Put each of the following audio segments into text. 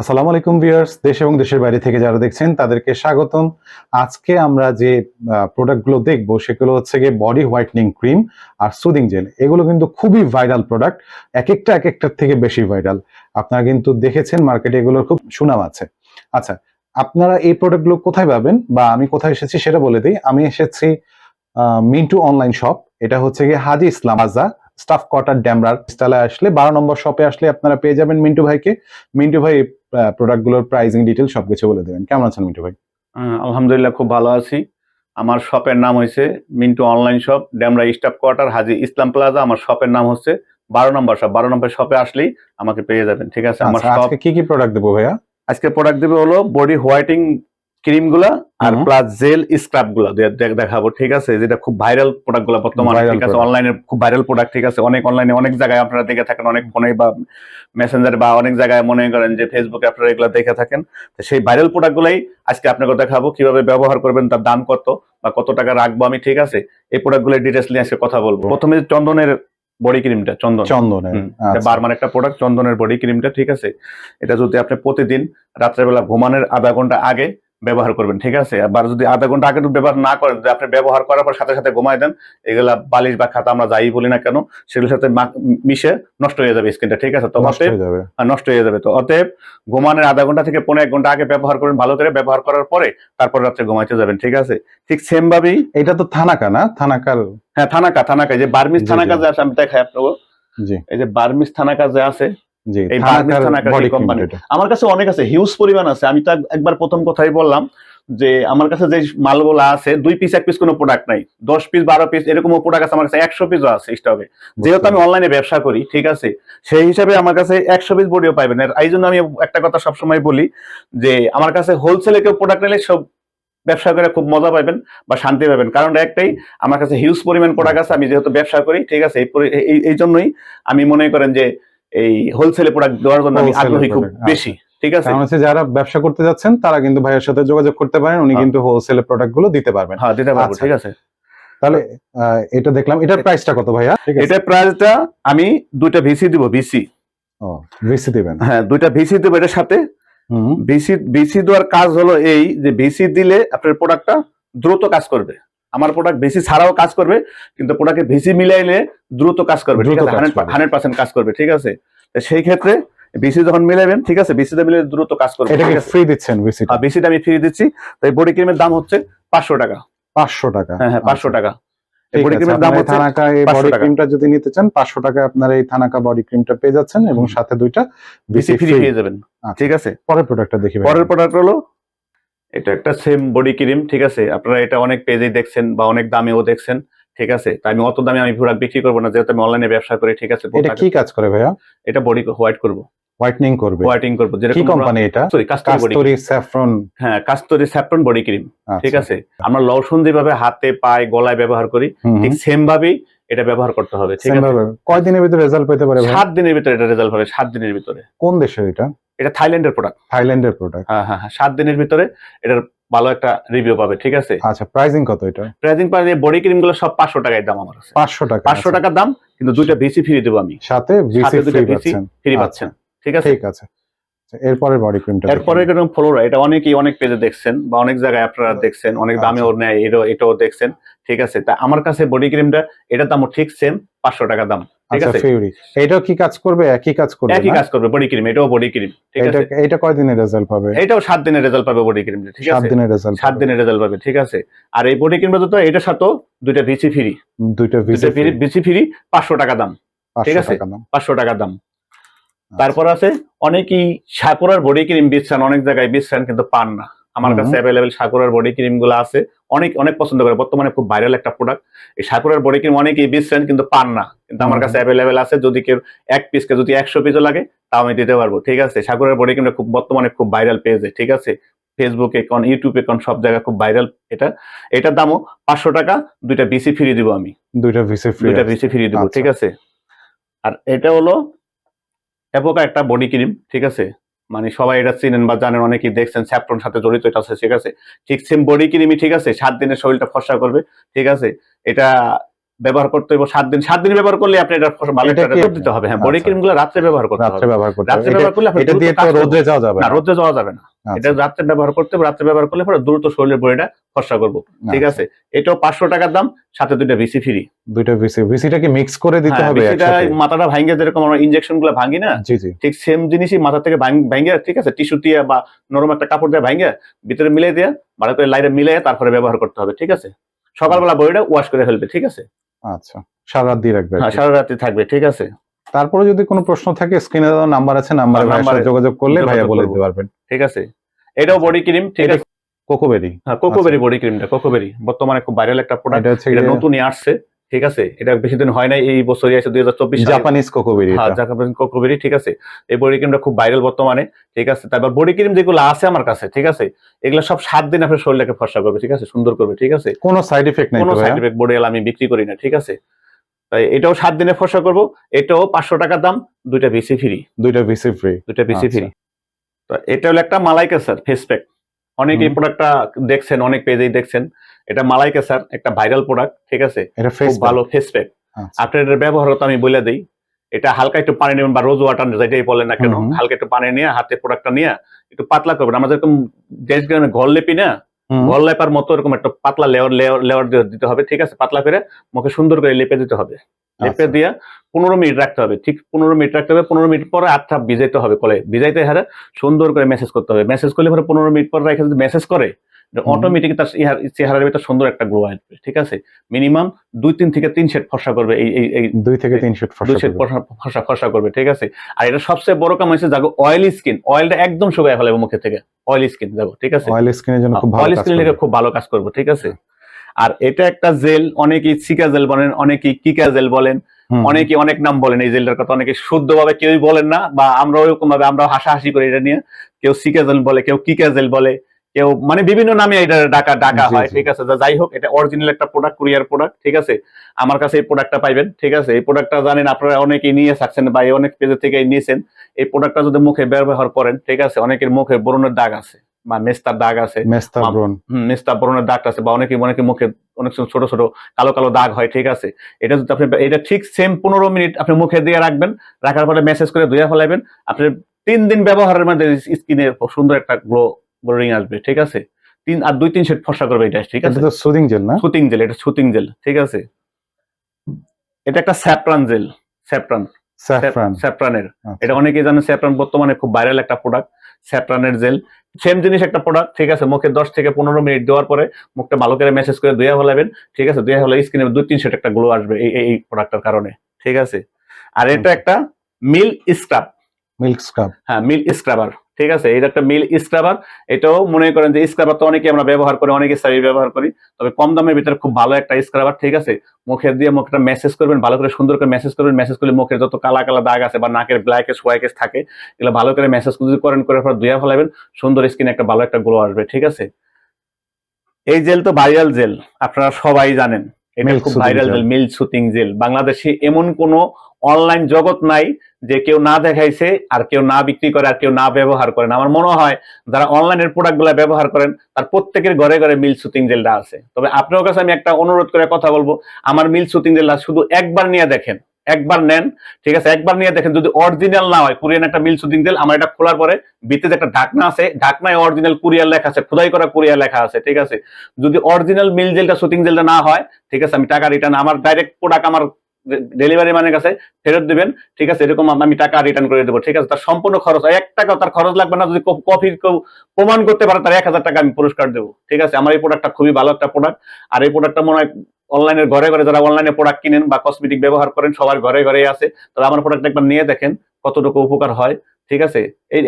আসসালামু আলাইকুম ভিউয়ার্স, দেশ এবং দেশের বাইরে থেকে যারা দেখছেন, তাদেরকে স্বাগতম। আজকে আমরা যে প্রোডাক্টগুলো দেখব, সেগুলো হচ্ছে গিয়ে বডি হোয়াইটনিং ক্রিম আর সুদিং জেল এগুলো কিন্তু খুবই ভাইরাল প্রোডাক্ট এক একটা এক একটার থেকে বেশি ভাইরাল আপনারা কিন্তু দেখেছেন মার্কেটে এগুলোর খুব সুনাম আছে। আচ্ছা আপনারা এই প্রোডাক্টগুলো কোথায় পাবেন বা আমি কোথায় এসেছি সেটা বলে দিই। আমি এসেছি মিন্টু অনলাইন শপ এটা হচ্ছে গিয়ে হাজি ইসলাম আজা স্টাফ কোয়ার্টার ড্যামরার। স্টাইলে আসলে বারো নম্বর শপে আসলে আপনারা পেয়ে যাবেন মিন্টু ভাইকে। মিন্টু ভাই প্রোডাক্টগুলোর প্রাইসিং ডিটেল সব কিছু বলে দেবেন। কেমন আছেন মিন্টু ভাই? আলহামদুলিল্লাহ খুব ভালো আছি। আমার শপের নাম হয়েছে Mintu online shop Demra staff quarter Haji Islam plaza আমার শপের নাম হচ্ছে বারো নম্বর শপ বারো নম্বর শপে আসলেই আমাকে পেয়ে যাবেন ঠিক আছে? আমার আচ্ছা, শপ কি কি প্রোডাক্ট দেবো ভাইয়া? আজকে প্রোডাক্ট দেবে হলো বডি হোয়াইটিং ক্রিমগুলা আর। প্লাস জেল স্ক্রাবগুলা দেখাবো ঠিক আছে? যেটা খুব ভাইরাল প্রোডাক্টগুলা বর্তমানে ঠিক আছে. অনলাইনে খুব ভাইরাল প্রোডাক্ট ঠিক আছে? অনেক অনলাইনে অনেক জায়গায় আপনারা দেখে থাকেন অনেক ফোনে বা মেসেঞ্জারে বা অনেক জায়গায় মনে করেন যে ফেসবুকে আপনারা এগুলো দেখে থাকেন। তো সেই ভাইরাল প্রোডাক্ট গুলাই আজকে আপনাকে দেখাবো কীভাবে ব্যবহার করবেন তার দাম কত বা কত টাকা রাখব আমি ঠিক আছে? এই প্রোডাক্টগুলোর ডিটেলস নিয়ে আজকে কথা বলব। প্রথমে চন্দনের বডি ক্রিমটা চন্দন। চন্দনের হুম, আচ্ছা। বারমান একটা প্রোডাক্ট চন্দনের বডি ক্রিমটা ঠিক আছে? এটা যদি আপনি প্রতিদিন রাত্রেবেলা ঘুমানোর আধা ঘণ্টা আগে ব্যবহার করবেন ঠিক আছে? আবার যদি আধা ঘণ্টা আগে ব্যবহার না করেন যদি আপনি ব্যবহার করার পর সাথে সাথে ঘুমাই দেন এগুলা বালিশ বা খাতা আমরা যাই বলি না কেন সেগুলোর সাথে মিশে নষ্ট হয়ে যাবে স্কিনটা ঠিক আছে? তো নষ্ট অতএব হয়ে যাবে। হয়ে যাবে। তো অতএব ঘুমানোর আধা ঘণ্টা থেকে পনেরো এক ঘণ্টা আগে ব্যবহার করবেন ভালো করে ব্যবহার করার পরে তারপর রাত্রে ঘুমাইতে যাবেন ঠিক আছে? ঠিক সেম ভাবেই এটা তো থানাকা না? থানাকার হ্যাঁ থানাকা থানাকা যে বার্মিস থানাকা যে আছে আমি দেখাই আপনাকে। এই যে বার্মিস থানাকা যে আছে এই আমার কাছে অনেক আছে হিউজ পরিমাণ আছে। আমি তো একবার প্রথম কথাই বললাম যে আমার কাছে যে মালগুলো আছে দুই পিস এক পিস কোনো প্রোডাক্ট নাই। দশ পিস বারো পিস এরকমও প্রোডাক্ট আছে আমার কাছে একশো পিসও আছে স্টকে যেহেতু আমি অনলাইনে ব্যবসা করি ঠিক আছে? সেই হিসাবে আমার কাছে একশো পিস বডিও পাইবেন। আর এই জন্য আমি একটা কথা সবসময় বলি যে আমার কাছে হোলসেলে কেউ প্রোডাক্ট নিলে সব ব্যবসা করে খুব মজা পাবেন বা শান্তি পাবেন কারণ একটাই আমার কাছে হিউজ পরিমাণ প্রোডাক্ট আছে আমি যেহেতু ব্যবসা করি ঠিক আছে? এই জন্যই আমি মনে করেন যে এই হোলসেলে প্রোডাক্ট দেওয়ার জন্য আমি আগ্রহী খুব আচ্ছা। বেশি ঠিক আছে? হচ্ছে যারা ব্যবসা করতে যাচ্ছেন তারা কিন্তু ভাইয়ের সাথে যোগাযোগ করতে পারেন উনি হ্যাঁ। কিন্তু হোলসেল প্রোডাক্টগুলো দিতে পারবেন। হ্যাঁ দিতে পারব আচ্ছা। ঠিক আছে। তাহলে এটা দেখলাম। এটার প্রাইসটা কত ভাইয়া? ঠিক আছে। এটা প্রাইসটা আমি দুইটা ভিসি দিব ভিসি ও ভিসি দিবেন। হ্যাঁ দুইটা ভিসি দেবো এটার সাথে। ভিসি ভিসি দেওয়ার কাজ হলো এই যে ভিসি দিলে আপনার প্রোডাক্টটা দ্রুত কাজ করবে। আমার প্রোডাক্ট ভিসি ছাড়াও কাজ করবে কিন্তু প্রোডাক্টে ভিসি মিলাইলে দ্রুত কাজ করবে ঠিক আছে? হান্ড্রেড পার্সেন্ট কাজ করবে ঠিক আছে? সেই ক্ষেত্রে ভিসি যখন মিলাবেন ঠিক আছে? ভিসিতে মিলে দ্রুত কাজ করবে ফ্রি দিচ্ছেন ভিসিটা আর আমি ফ্রি দিচ্ছি তাই বডি ক্রিমের দাম হচ্ছে পাঁচশো টাকা। পাঁচশো টাকা। হ্যাঁ হ্যাঁ পাঁচশো আচ্ছা, টাকা বডি ক্রিমের দাম হচ্ছে থানাকা এই বডি টাকা। ক্রিমটা যদি নিতে চান পাঁচশো টাকায় আপনারা এই থানাকা বডি ক্রিমটা পেয়ে যাচ্ছেন এবং সাথে দুইটা ভিসি ভিসি ফ্রি ফ্রি পেয়ে যাবেন। ঠিক আছে? পরের প্রোডাক্টটা দেখি ভাই। পরের প্রোডাক্ট হলো এটা একটা সেম বডি ক্রিম ঠিক আছে? আপনারা এটা অনেক পেজে দেখছেন বা অনেক দামেও দেখছেন ঠিক আছে? তাই আমি অত দামে আমি প্রোডাক্ট বিক্রি করব না যেহেতু আমি অনলাইনে ব্যবসা করি ঠিক আছে? এটা কি কাজ করে ভাইয়া? এটা বডি হোয়াইট করব। হোয়াইটনিং করবে। হোয়াইটিং করব কি কোম্পানি এটা? সরি কাস্তরি স্যাফরন হ্যাঁ কাস্তরি স্যাফরন বডি ক্রিম। ঠিক আছে? আমরা লশন যেভাবে হাতে পায়ে গলায় ব্যবহার করি ঠিক সেম ভাবেই এটা ব্যবহার করতে হবে ঠিক আছে? কয়দিনের ভিতরে রেজাল্ট পেতে পারে সাত দিনের ভিতরে এটা রেজাল্ট হবে সাত দিনের ভিতরে। কোন দেশের এটা? এটা থাইল্যান্ডের প্রোডাক্ট থাইল্যান্ডের প্রোডাক্ট হ্যাঁ হ্যাঁ হ্যাঁ সাত দিনের ভিতরে এটার ভালো একটা রিভিউ পাবে ঠিক আছে? আচ্ছা প্রাইসিং কত এটা? প্রাইজিং পার বডি ক্রিমগুলো সব পাঁচশো টাকায় দাম আমার পাঁচশো টাকা পাঁচশো আচ্ছা। টাকার দাম কিন্তু দুইটা ভিসি ফ্রি দেবো আমি। সাথে ভিসি ফ্রি পাচ্ছেন। ফ্রি আচ্ছা, পাচ্ছেন ঠিক আছে? ঠিক আছে। আচ্ছা, এরপরে বডি ক্রিমটা এরপরে এরকম ফ্লোরা এটা অনেকেই অনেক পেজে দেখছেন বা অনেক জায়গায় আপনারা দেখছেন অনেক আচ্ছা। দামেও নেয় এটাও দেখছেন। ঠিক আছে? তা আমার কাছে বডি ক্রিমটা এটার দামও ঠিক সেম পাঁচশো টাকা দাম ঠিক আচ্ছা আছে? এটাও কি কাজ করবে? একই কাজ করবে একই না? কাজ করবে বডি ক্রিম এটাও বডি ক্রিম ঠিক এটা আছে? এটা কয়দিনের রেজাল্ট পাবে? এটাও সাত দিনের রেজাল্ট পাবে বডি ক্রিম ঠিক সাত আছে দিনের রেজাল্ট সাত দিনের রেজাল্ট পাবে ঠিক আছে? আর এই বডি ক্রিমটা তো এটার সাথেও দুইটা ভিসি ফ্রি দুইটা ভিসি ফ্রি ভিসি ফ্রি পাঁচশো টাকা দাম ঠিক আছে? দাম। পাঁচশো টাকা দাম। আচ্ছা। তারপর আছে অনেকেই সাকুরার বডি ক্রিম বিচ্ছেন অনেক জায়গায় বিচ্ছেন কিন্তু পান না। আমার কাছে অ্যাভেলেবেল সাকুরার বডি ক্রিমগুলো আছে। অনেক অনেক পছন্দ করে। বর্তমানে খুব ভাইরাল একটা প্রোডাক্ট এই সাকুরার বডি ক্রিম অনেকেই বিচ্ছেন কিন্তু পান না। কিন্তু আমার কাছে অ্যাভেলেবেল আছে। যদি কেউ এক পিসকে যদি একশো পিসও লাগে তাও আমি দিতে পারব। ঠিক আছে? সাকুরার বডি ক্রিমটা খুব বর্তমানে খুব ভাইরাল পেয়েছে ঠিক আছে? ফেসবুকে কোন ইউটিউবে কোন সব জায়গায় খুব ভাইরাল এটা। এটার দামও পাঁচশো টাকা। দুইটা বিসি ফ্রি দিব আমি। দুইটা ভিসি ফ্রি দুইটা বেশি ফ্রি দেবো। আচ্ছা। ঠিক আছে? আর এটা হলো অ্যাপোকা একটা বডি ক্রিম ঠিক আছে? মানে সবাই এটা চিনেন বা জানেন, অনেকেই দেখছেন স্যাপ্টন সাথে জড়িত এটা আছে ঠিক আছে? ঠিক সেম বডি ক্রিমই ঠিক আছে? সাত দিনের শরীরটা ফর্সা করবে, ঠিক আছে? এটা ব্যবহার করতে হবে সাত দিন। সাত দিন ব্যবহার করলে আপনি এটা ভালো এটা দিতে হবে। হ্যাঁ বডি আচ্ছা। ক্রিমগুলো রাত্রে ব্যবহার করতে হবে। ব্যবহার করতে রাত্রে হবে। ব্যবহার করলে এটা দিয়ে তো। রোদ্রে যাওয়া যাবে না রোদে যাওয়া যাবে না। আচ্ছা, এটা রাত্রে ব্যবহার করতে হবে রাত্রে ব্যবহার করলে পরে দ্রুত শরীরের বডিটা ফর্সা করব। ঠিক আচ্ছা। আছে? এটাও পাঁচশো টাকার দাম সাথে দুইটা ভিসি ফ্রি দুইটা ভিসি ভিসিটা কি মিক্স করে দিতে হবে ভিসিটা একসাথে? মাথাটা ভাঙ্গে যেরকম আমরা ইনজেকশনগুলো ভাঙি না ঠিক সেম জিনিসই মাথা থেকে ভাঙ- ভাঙ্গে ঠিক আছে? টিস্যু দিয়ে বা নরম একটা কাপড় দিয়ে ভাঙ্গে ভিতরে মিলাই দিয়ে ভালো করে লাইটে মিলাই তারপরে ব্যবহার করতে হবে ঠিক আছে? সকালবেলা বডিটা ওয়াশ করে ফেলবে ঠিক আছে? আচ্ছা সারা রাত দিয়ে রাখবে হ্যাঁ সারা রাতে থাকবে ঠিক আছে। তারপরে যদি কোনো প্রশ্ন থাকে স্ক্রিনে দেওয়া নাম্বার আছে নাম্বারে হ্যাঁ, নাম্বারে যোগাযোগ করলে ভাইয়া বলে দিতে পারবেন। ঠিক আছে। এটাও বডি ক্রিম ঠিক আছে। কোকোবেরি হ্যাঁ কোকোবেরি বডি ক্রিমটা কোকোবেরি বর্তমানে খুব ভাইরাল একটা প্রোডাক্ট এটা হচ্ছে এটা গিয়ে নতুনই আসছে। ঠিক আছে? এটা বেশি দিন হয় নাই এই বছরই আছে দুই হাজার চব্বিশ জাপানিজ কোকোবেরি হ্যাঁ জাপান কোকোবেরি ঠিক আছে? এই বডি ক্রিমটা খুব ভাইরাল বর্তমানে ঠিক আছে? তারপর বডি ক্রিম যেগুলো আছে আমার কাছে ঠিক আছে? এগুলো সব সাত দিন আপনার শরীরটাকে ফর্সা করবে ঠিক আছে? সুন্দর করবে ঠিক আছে? কোনো সাইড এফেক্ট নাই কোনো সাইড ভাইয়া এফেক্ট বডি আমি বিক্রি করি না ঠিক আছে? তাই এটাও সাত দিনে ফর্সা করব এটাও পাঁচশো টাকার দাম দুইটা বেশি ফ্রি দুইটা ভিসি ফ্রি দুইটা বেশি আচ্ছা। ফ্রি তো এটা হলো একটা মালাইকা স্যার ফেস প্যাক অনেক এই। প্রোডাক্টটা দেখছেন অনেক পেজেই দেখছেন। এটা মালাইকা স্যার একটা ভাইরাল প্রোডাক্ট ঠিক আছে? এটা খুব ভালো ফেস প্যাক আচ্ছা। আপনার এটার ব্যবহার তো আমি বলে দিই। এটা হালকা একটু পানি নেবেন বা রোজ ওয়াটার যেটাই বলেন না কেন। হালকা একটু পানি নিয়ে হাতে প্রোডাক্টটা নিয়ে একটু পাতলা করবেন। আমাদের এরকম দেশ গ্রামে ঘর লেপি না ঘর লেপার মতো এরকম একটা পাতলা লেয়ার লেয়ার লেয়ার দিতে হবে ঠিক আছে? পাতলা করে মুখে সুন্দর করে লেপে দিতে হবে। লেপে আচ্ছা। দিয়ে পনেরো মিনিট রাখতে হবে। ঠিক পনেরো মিনিট রাখতে হবে পনেরো মিনিট পরে আটটা ভিজাইতে হবে কলে। ভিজাইতে হারে সুন্দর করে মেসেজ করতে হবে। মেসেজ করলে পরে পনেরো মিনিট পর রেখে যদি মেসেজ করে অটোমেটিক তার চেহারার ভিতরে সুন্দর একটা গ্লো আসবে ঠিক আছে? মিনিমাম দুই তিন থেকে তিন সেট ফর্সা করবে এই এই দুই থেকে তিন শুট দুই সেট ফর্সা ফর্সা করবে ঠিক আছে? আর এটা সবচেয়ে বড় কাম হচ্ছে যাগো অয়েলি স্কিন অয়েলটা একদম শুকায় ফেলাবে মুখে থেকে অয়েলি স্কিন যাব ঠিক আছে? অয়েল স্কিনের জন্য খুব ভালো অয়েল কাজ স্কিন করবে। খুব ভালো কাজ করব ঠিক আছে? আর এটা একটা জেল অনেকেই সিকা জেল বলেন অনেকেই কিকা জেল বলেন অনেকে অনেক নাম বলেন এই জেলটার কথা অনেকে শুদ্ধভাবে কেউই বলেন না বা আমরা ওরকম ভাবে আমরা হাসাহাসি করি এটা নিয়ে। কেউ সিকা জেল বলে কেউ কিকা জেল বলে কেউ মানে বিভিন্ন নামে এটা ডাকা ডাকা হয় ঠিক আছে? যা- যাই হোক এটা অরিজিনাল একটা প্রোডাক্ট কুরিয়ার প্রোডাক্ট ঠিক আছে? আমার কাছে এই প্রোডাক্টটা পাইবেন ঠিক আছে? এই প্রোডাক্টটা জানেন আপনারা অনেকেই নিয়ে থাকছেন বা অনেক পেজের থেকে নিয়েছেন এই প্রোডাক্টটা যদি মুখে ব্যবহার করেন ঠিক আছে? অনেকের মুখে ব্রণের দাগ আছে বা মেস্তার দাগ আছে। মেস্তা ব্রণ। মেস্তা ব্রণের দাগ আছে বা অনেকে অনেকে মুখে অনেক সময় ছোট ছোট কালো কালো দাগ হয় ঠিক আছে? এটা যদি আপনি এটা ঠিক সেম পনেরো মিনিট আপনি মুখে দিয়ে রাখবেন রাখার পরে মেসেজ করে ধুয়ে ফেলাবেন আপনি তিন দিন ব্যবহারের মধ্যে স্কিনে সুন্দর একটা গ্লো গ্লোরিং আসবে ঠিক আছে? তিন আর দুই তিন সেট ফর্সা করবে এটা ঠিক এটা আছে? তো সুদিং জেল না? সুতিং জেল এটা সুতিং জেল ঠিক আছে? এটা একটা স্যাপ্রান জেল স্যাপ্রান স্যাপ্রানের। এটা অনেকেই জানেন স্যাপ্রান বর্তমানে খুব ভাইরাল একটা প্রোডাক্ট স্যাপ্রানের জেল সেম জিনিস একটা প্রোডাক্ট ঠিক আছে? মুখে দশ থেকে পনেরো মিনিট দেওয়ার পরে মুখটা ভালো করে মেসেজ করে ধুয়ে ফেলাবেন ঠিক আছে? ধুয়ে ফেলে স্কিনে দুই তিন সেট একটা গ্লো আসবে এই এই- এই প্রোডাক্টের কারণে ঠিক আছে? আর এটা আচ্ছা। একটা মিল স্ক্রাব মিল্ক স্ক্রাব হ্যাঁ মিল স্ক্রাবার ঠিক আছে? এটা একটা মিল স্ক্রাবার এটাও মনে করেন যে স্ক্রাবার তো অনেকে আমরা ব্যবহার করি অনেকে সারি ব্যবহার করি। তবে কম দামের ভিতরে খুব ভালো একটা স্ক্রাবার ঠিক আছে? মুখে দিয়ে মুখটা মেসেজ করবেন ভালো করে সুন্দর করে মেসেজ করবেন। মেসেজ করলে মুখের যত কালা কালা দাগ আছে বা নাকের ব্ল্যাকেস হোয়াইকেস থাকে এগুলো ভালো করে মেসেজ যদি করেন করে পর ধুয়ে ফেলাবেন সুন্দর স্কিনে একটা ভালো একটা গ্লো আসবে ঠিক আছে? এই জেল তো ভাইরাল জেল আপনারা সবাই জানেন। এটা খুব ভাইরাল জেল। মিল সুতিং জেল। বাংলাদেশে এমন কোনো অনলাইন জগৎ নাই যে কেউ না দেখাইছে আর কেউ না বিক্রি করে আর কেউ না ব্যবহার করেন আমার মনে হয় যারা অনলাইনের প্রোডাক্টগুলা ব্যবহার করেন, তার প্রত্যেকের ঘরে ঘরে মিল সুতিং জেলটা আছে। তবে আপনার কাছে আমি একটা অনুরোধ করে কথা বলব, আমার মিল সুতিং জেলটা শুধু একবার নিয়ে দেখেন, একবার নেন, ঠিক আছে? একবার নিয়ে দেখেন, যদি অরিজিনাল না হয়, কোরিয়ান একটা মিল সুতিং জেল আমার এটা খোলার পরে ভিতরে একটা ঢাকনা আছে, ঢাকনায় অরিজিনাল কুরিয়ার লেখা আছে, খোদাই করা কুরিয়ার লেখা আছে, ঠিক আছে? যদি অরিজিনাল মিল জেলটা শুটিং জেলটা না হয়, ঠিক আছে? আমি টাকা রিটার্ন আমার ডাইরেক্ট প্রোডাক্ট আমার ডেলিভারি মানের কাছে ফেরত দিবেন, ঠিক আছে? এরকম আমি টাকা রিটার্ন করে দেবো, ঠিক আছে? তার সম্পূর্ণ খরচ এক টাকা তার খরচ লাগবে না, যদি কফি প্রমাণ করতে পারে, তার এক হাজার টাকা আমি পুরস্কার দেবো, ঠিক আছে? আমার এই প্রোডাক্টটা খুবই ভালো একটা প্রোডাক্ট আর এই প্রোডাক্টটা মনে হয় অনলাইনের ঘরে ঘরে যারা অনলাইনে প্রোডাক্ট কিনেন বা কসমেটিক ব্যবহার করেন, সবার ঘরে ঘরে আছে তাহলে আমার প্রোডাক্ট একবার নিয়ে দেখেন কতটুকু উপকার হয়, ঠিক আছে?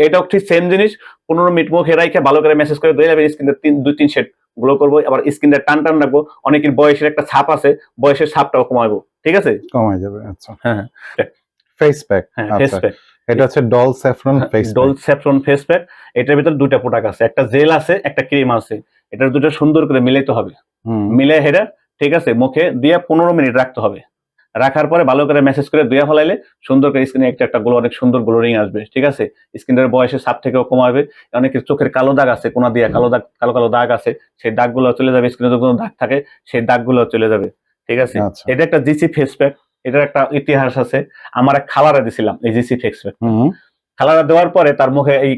এটাও ঠিক সেম জিনিস, পনেরো মিনিট মুখে রাখে ভালো করে মেসেজ করে দিয়ে যাবে স্কিনটা তিন দুই তিন সেট গ্লো করব আবার স্কিনটা টান টান রাখব অনেকের বয়সের একটা ছাপ আছে বয়সের ছাপটাও কমাবো ঠিক আছে? কমাই যাবে আচ্ছা। হ্যাঁ ফেস প্যাক হ্যাঁ ফেস আচ্ছা প্যাক এটা হচ্ছে doll saffron face doll saffron face pack এটার ভিতর দুইটা প্রোডাক্ট আছে একটা জেল আছে একটা ক্রিম আছে এটার দুটো সুন্দর করে মিলাইতে হবে। মিলে হেরা ঠিক আছে মুখে দিয়ে পনেরো মিনিট রাখতে হবে। রাখার পরে ভালো করে মেসেজ করে ধুয়ে ফেলাইলে সুন্দর করে স্কিনে একটা একটা গ্লো অনেক সুন্দর গ্লোরিং আসবে ঠিক আছে? স্কিনের বয়সে সাপ থেকেও কমাবে। অনেকের চোখের কালো দাগ আছে কোনা দিয়ে কালো দাগ কালো কালো দাগ আছে সেই দাগগুলো চলে যাবে স্কিনে যদি কোনো দাগ থাকে সেই দাগগুলো চলে যাবে ঠিক আছে? আচ্ছা। এটা একটা জিসি ফেস প্যাক এটার একটা ইতিহাস আছে। আমার এক খালারে দিছিলাম এই জিসি ফেস প্যাক হুম। খালারা দেওয়ার পরে তার মুখে এই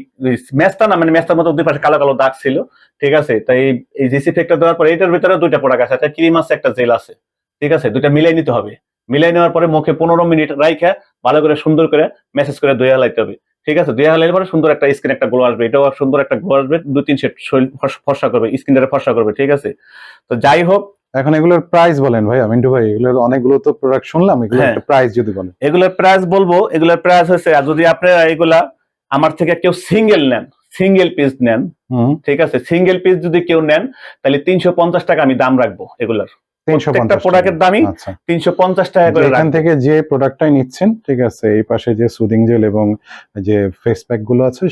ম্যাচটা না মানে ম্যাচটার মতো দুই পাশে কালো কালো দাগ ছিল ঠিক আছে? তাই এই- এই জিসি ফেকটা দেওয়ার পরে এটার ভিতরে দুইটা প্রোডাক্ট আছে একটা ক্রিম আছে একটা জেল আছে ঠিক আছে? দুইটা মিলাই নিতে হবে। মিলাই নেওয়ার পরে মুখে পনেরো মিনিট রাইখা ভালো করে সুন্দর করে মেসেজ করে ধুয়ে হালাইতে হবে। ঠিক আছে? ধুয়ে হালাইলে পরে সুন্দর একটা স্কিন একটা গ্লো আসবে। এটাও সুন্দর একটা গ্লো আসবে। দুই তিন সেট শরীর ফর্সা করবে স্কিনটা ফর্সা করবে ঠিক আছে? তো যাই হোক। এখন এগুলোর প্রাইস বলেন ভাই মিন্টু ভাই এগুলোর অনেকগুলো তো প্রোডাক্ট শুনলাম এগুলোর হ্যাঁ। একটা প্রাইস যদি বলেন। এগুলোর প্রাইস বলব এগুলোর প্রাইস হচ্ছে আর যদি আপনারা এগুলা আমার থেকে কেউ সিঙ্গেল নেন সিঙ্গেল পিস নেন ঠিক আছে? সিঙ্গেল পিস যদি কেউ নেন তাহলে তিনশো পঞ্চাশ টাকা আমি দাম রাখব এগুলার। প্রত্যেকটা পঞ্চাশ প্রোডাক্টের দামই আচ্ছা। তিনশো পঞ্চাশ টাকা করে এখান থেকে যে প্রোডাক্টটাই নিচ্ছেন ঠিক আছে এই পাশে যে সুদিং জেল এবং যে ফেস প্যাকগুলো আছে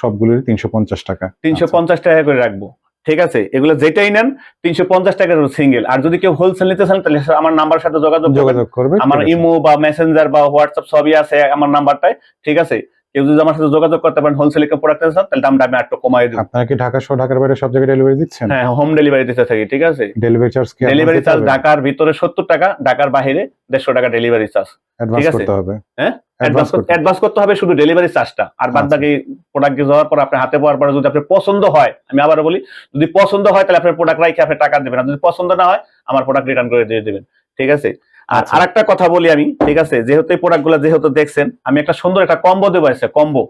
সবগুলোরই তিনশো পঞ্চাশ টাকা। তিনশো আচ্ছা। পঞ্চাশ টাকা করে রাখব। ঠিক আছে এগুলো যেটাই নেন তিনশো পঞ্চাশ সিঙ্গেল আর যদি কেউ হোলসেল নিতে চান তাহলে আমার নাম্বার সাথে যোগাযোগ যোগাযোগ করবে আমার ইমো বা মেসেঞ্জার বা হোয়াটসঅ্যাপ সবই আছে আমার নাম্বারটায় ঠিক আছে? কেউ যদি আমার সাথে যোগাযোগ করতে পারেন হোলসেলে কেউ প্রোডাক্ট চান তাহলে দামটা আমি একটু কমাই দেবো আপনারা কি ঢাকা সহ ঢাকার বাইরে সব জায়গায় ডেলিভারি দিচ্ছেন হ্যাঁ হোম ডেলিভারি দিতে থাকি ঠিক আছে ডেলিভারি চার্জ কি ডেলিভারি চার্জ ঢাকার ভিতরে সত্তর টাকা ঢাকার বাইরে দেড়শো টাকা ডেলিভারি চার্জ ঠিক আছে। করতে হবে হ্যাঁ? অ্যাডভান্স করতে হবে। শুধু ডেলিভারি চার্জটা আর বাদ আচ্ছা। বাকি প্রোডাক্ট যাওয়ার পর আপনার হাতে পাওয়ার পরে যদি আপনার পছন্দ হয় আমি আবারও বলি যদি পছন্দ হয় তাহলে আপনার প্রোডাক্ট রাখে আপনি টাকা দেবেন আর যদি পছন্দ না হয় আমার প্রোডাক্ট রিটার্ন করে দিয়ে দেবেন ঠিক আছে আর আচ্ছা। আরেকটা কথা বলি আমি ঠিক আছে? যেহেতু এই যেহেতু দেখছেন আমি একটা সুন্দর একটা কম্বো দেবো আছে কম্বো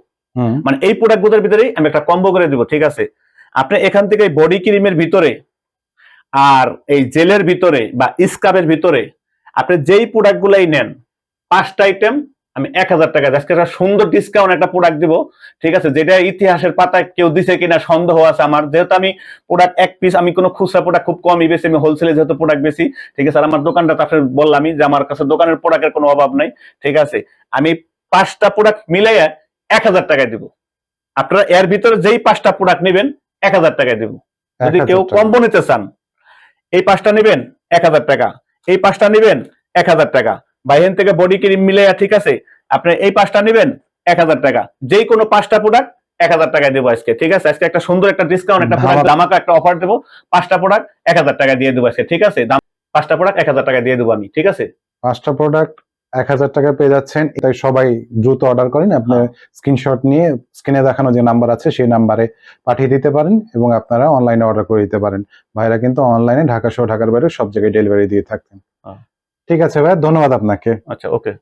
মানে এই প্রোডাক্টগুলোর ভিতরেই আমি একটা কম্বো করে দিব ঠিক আছে? আপনি এখান থেকে বডি ক্রিমের ভিতরে আর এই জেলের ভিতরে বা স্কাবের ভিতরে আপনি যেই প্রোডাক্ট গুলাই নেন পাঁচটা আইটেম আমি এক হাজার টাকা আজকে একটা সুন্দর ডিসকাউন্ট একটা প্রোডাক্ট দিব ঠিক আছে? যেটা ইতিহাসের পাতায় কেউ দিছে কিনা সন্দেহ আছে আমার। যেহেতু আমি প্রোডাক্ট এক পিস আমি কোনো খুচরা প্রোডাক্ট খুব কমই বেশি আমি হোলসেলে যেহেতু প্রোডাক্ট বেশি ঠিক আছে? আর আমার দোকানটা তো আপনার বললামই যে আমার কাছে দোকানের প্রোডাক্টের কোনো অভাব নাই ঠিক আছে? আমি পাঁচটা প্রোডাক্ট মিলাইয়া এক হাজার টাকায় দিব। আপনারা এর ভিতরে যেই পাঁচটা প্রোডাক্ট নেবেন এক হাজার টাকায় দিব। যদি কেউ। কম্বো নিতে চান এই পাঁচটা নেবেন এক হাজার টাকা। এই পাঁচটা নেবেন এক হাজার টাকা। বাইরেন থেকে বডি ক্রিম মিলে ঠিক আছে আপনি এই পাঁচটা নেবেন এক হাজার টাকা। যেই কোনো পাঁচটা প্রোডাক্ট এক হাজার টাকায় দেবো আজকে ঠিক আছে? আজকে একটা সুন্দর একটা ডিসকাউন্ট একটা। ধামাকা একটা অফার দেবো। পাঁচটা প্রোডাক্ট এক হাজার টাকা দিয়ে দেবো আজকে ঠিক আছে? দাম পাঁচটা প্রোডাক্ট এক হাজার টাকা দিয়ে দেবো আমি ঠিক আছে? পাঁচটা প্রোডাক্ট এক হাজার টাকা পেয়ে যাচ্ছেন। তাই সবাই দ্রুত অর্ডার করেন। আপনি হ্যাঁ। স্ক্রিনশট নিয়ে স্ক্রিনে দেখানো যে নাম্বার আছে সেই নাম্বারে পাঠিয়ে দিতে পারেন এবং আপনারা অনলাইনে অর্ডার করে দিতে পারেন। ভাইরা কিন্তু অনলাইনে ঢাকা সহ ঢাকার বাইরে সব জায়গায় ডেলিভারি দিয়ে থাকতেন। হ্যাঁ। ঠিক আছে ভাই ধন্যবাদ আপনাকে আচ্ছা ওকে